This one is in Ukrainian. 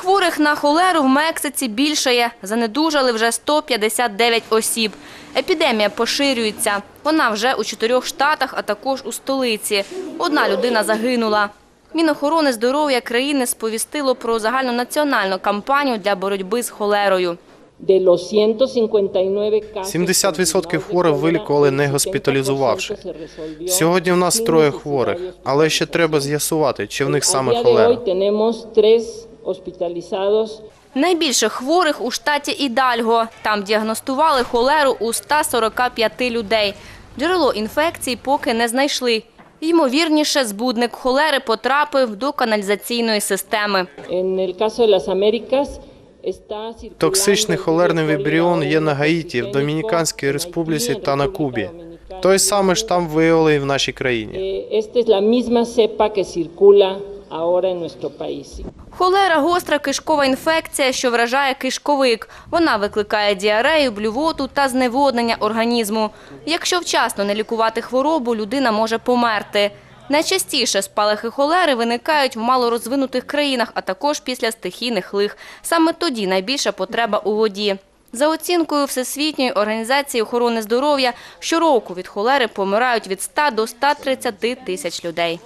Хворих на холеру в Мексиці більшає. Занедужали вже 159 осіб. Епідемія поширюється. Вона вже у чотирьох штатах, а також у столиці. Одна людина загинула. Мінохорони здоров'я країни сповістило про загальнонаціональну кампанію для боротьби з холерою. De los 159 casos 70% хворих вилікували, не госпіталізувавши. Сьогодні в нас троє хворих, але ще треба з'ясувати, чи в них саме холера. Hospitalizados Найбільше хворих у штаті Ідальго. Там діагностували холеру у 145 людей. Джерело інфекції поки не знайшли. Ймовірніше, збудник холери потрапив до каналізаційної системи. Токсичний холерний вібріон є на Гаїті, в Домініканській Республіці та на Кубі. Той самий штам виявили і в нашій країні. Ahora en nuestro país. Холера – гостра кишкова інфекція, що вражає кишковик. Вона викликає діарею, блювоту та зневоднення організму. Якщо вчасно не лікувати хворобу, людина може померти. Найчастіше спалахи холери виникають в малорозвинутих країнах, а також після стихійних лих. Саме тоді найбільша потреба у воді. За оцінкою Всесвітньої організації охорони здоров'я, щороку від холери помирають від 100 до 130 тисяч людей.